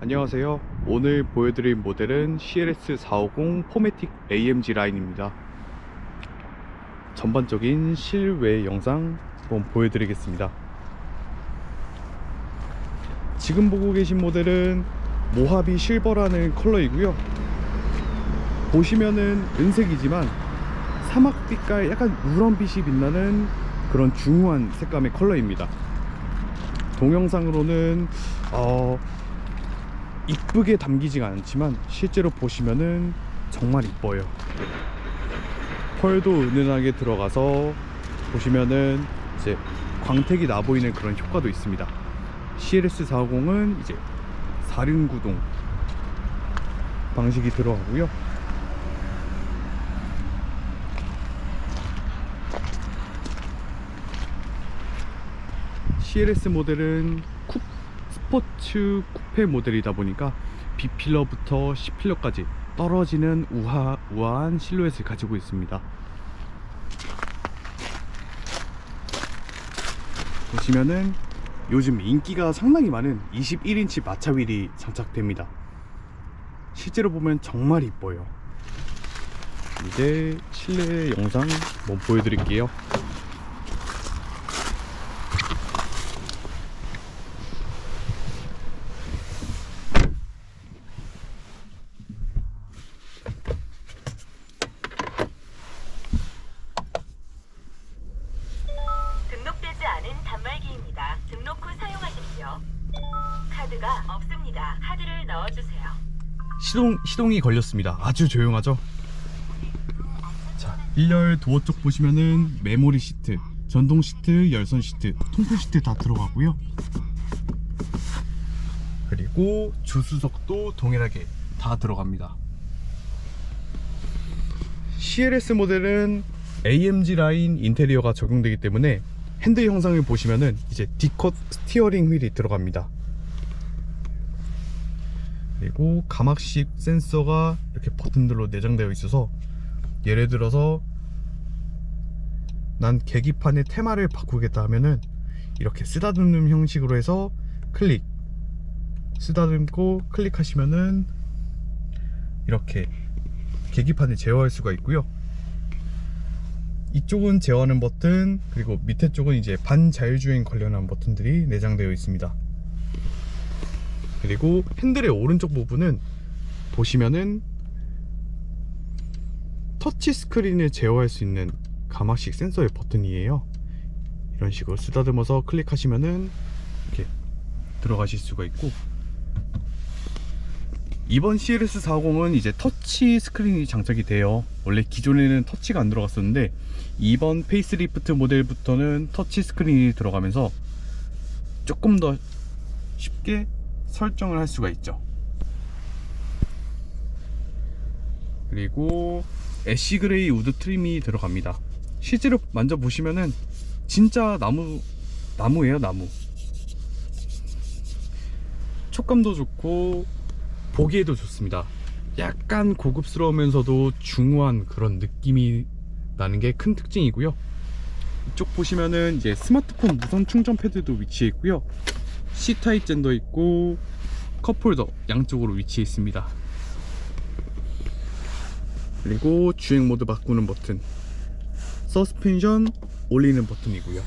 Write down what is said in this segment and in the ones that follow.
안녕하세요. 오늘 보여드릴 모델은 CLS 450 포매틱 AMG 라인입니다. 전반적인 실외 영상 한번 보여드리겠습니다. 지금 보고 계신 모델은 모하비 실버라는 컬러이고요. 보시면은 은색이지만 사막빛깔 약간 누런빛이 빛나는 그런 중후한 색감의 컬러입니다. 동영상으로는 어, 이쁘게 담기지가 않지만 실제로 보시면은 정말 이뻐요. 펄도 은은하게 들어가서 보시면은 이제 광택이 나 보이는 그런 효과도 있습니다. CLS 450은 이제 4륜 구동 방식이 들어가고요. CLS 모델은 쿱 스포츠 쿠페 모델이다 보니까 B필러부터 C필러까지 떨어지는 우아, 우아한 실루엣을 가지고 있습니다. 보시면은 요즘 인기가 상당히 많은 21인치 마차 휠이 장착됩니다. 실제로 보면 정말 이뻐요. 이제 실내 영상 한번 보여드릴게요. 등록되지 않은 단말기입니다. 등록 후 사용하십시오. 카드가 없습니다. 넣어주세요. 시동, 시동이 걸렸습니다. 아주 조용하죠? 자, 1열 도어 쪽 보시면은 메모리 시트, 전동 시트, 열선 시트, 통풍 시트 다 들어가고요. 그리고 주수석도 동일하게 다 들어갑니다. CLS 모델은 AMG 라인 인테리어가 적용되기 때문에 핸들 형상을 보시면은 이제 D컷 스티어링 휠이 들어갑니다. 그리고 가막식 센서가 이렇게 버튼들로 내장되어 있어서 예를 들어서 난 계기판의 테마를 바꾸겠다 하면은 이렇게 쓰다듬는 형식으로 해서 클릭. 쓰다듬고 클릭하시면은 이렇게 계기판을 제어할 수가 있고요. 이쪽은 제어하는 버튼 그리고 밑에 쪽은 이제 반자율주행 관련한 버튼들이 내장되어 있습니다 그리고 핸들의 오른쪽 부분은 보시면은 터치 스크린을 제어할 수 있는 가막식 센서의 버튼이에요. 이런 식으로 쓰다듬어서 클릭하시면은 이렇게 들어가실 수가 있고 이번 CLS 40은 이제 터치 스크린이 장착이 돼요. 원래 기존에는 터치가 안 들어갔었는데 이번 페이스리프트 모델부터는 터치 스크린이 들어가면서 조금 더 쉽게 설정을 할 수가 있죠. 그리고 애쉬 그레이 우드 트림이 들어갑니다. 실제로 만져보시면은 진짜 나무, 나무예요, 나무. 촉감도 좋고, 보기에도 좋습니다. 약간 고급스러우면서도 중후한 그런 느낌이 나는 게 큰 특징이고요. 이쪽 보시면은 이제 스마트폰 무선 충전 패드도 위치해 있고요. C타입 젠더 있고 컵홀더 양쪽으로 위치해 있습니다. 그리고 주행 모드 바꾸는 버튼, 서스펜션 올리는 버튼이고요.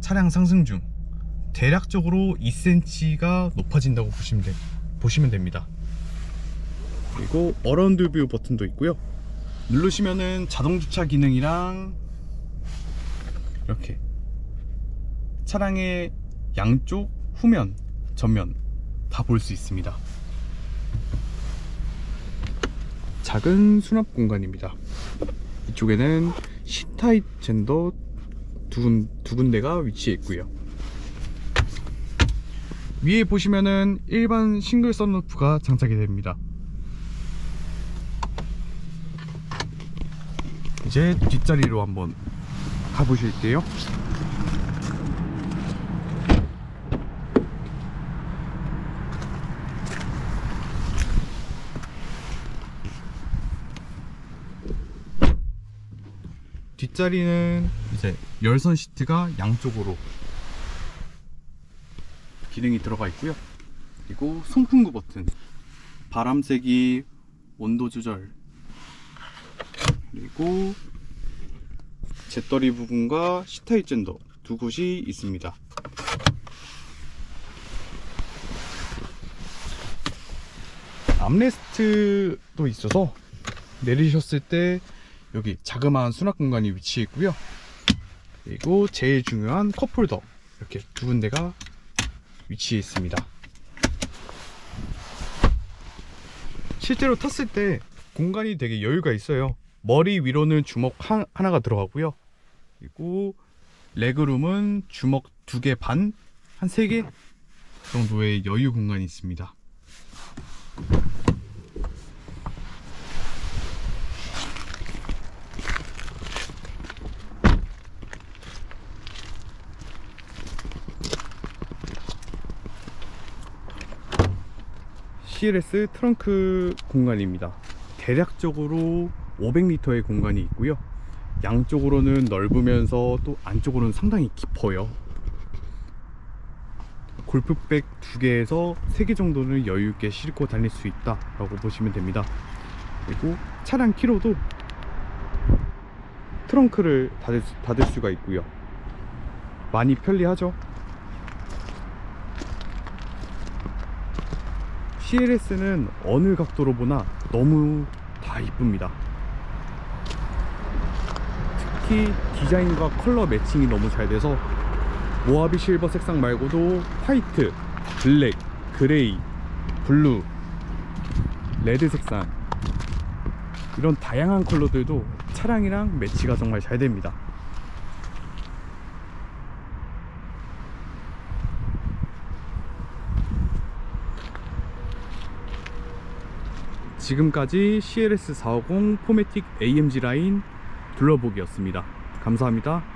차량 상승 중 대략적으로 2cm가 높아진다고 보시면, 돼, 보시면 됩니다. 그리고 어라운드 뷰 버튼도 있고요. 누르시면은 자동 주차 기능이랑 이렇게 차량의 양쪽 후면, 전면 다 볼 수 있습니다. 작은 수납 공간입니다. 이쪽에는 C타입 젠더 두, 군, 두 군데가 위치해 있고요. 위에 보시면은 일반 싱글 썬루프가 장착이 됩니다. 이제 뒷자리로 한번 가보실게요. 뒷자리는 이제 열선 시트가 양쪽으로 기능이 들어가 있고요. 그리고 송풍구 버튼, 바람 세기, 온도 조절, 그리고 재떨이 부분과 시타이 젠더 두 곳이 있습니다. 암레스트도 있어서 내리셨을 때 여기 자그마한 수납 공간이 위치해 있고요. 그리고 제일 중요한 컵홀더 이렇게 두 군데가 위치해 있습니다. 실제로 탔을 때 공간이 되게 여유가 있어요. 머리 위로는 주먹 하, 하나가 들어가고요. 그리고 레그룸은 주먹 두 개 반, 한 세 개 정도의 여유 공간이 있습니다. CLS 트렁크 공간입니다. 대략적으로 500리터의 공간이 있고요. 양쪽으로는 넓으면서 또 안쪽으로는 상당히 깊어요. 골프백 두 개에서 세개 정도는 여유 있게 싣고 다닐 수 있다 라고 보시면 됩니다. 그리고 차량 키로도 트렁크를 닫을, 수- 닫을 수가 있고요. 많이 편리하죠? CLS는 어느 각도로 보나 너무 다 이쁩니다. 특히 디자인과 컬러 매칭이 너무 잘 돼서 모하비 실버 색상 말고도 화이트, 블랙, 그레이, 블루, 레드 색상 이런 다양한 컬러들도 차량이랑 매치가 정말 잘 됩니다. 지금까지 CLS 450 포매틱 AMG 라인 둘러보기였습니다. 감사합니다.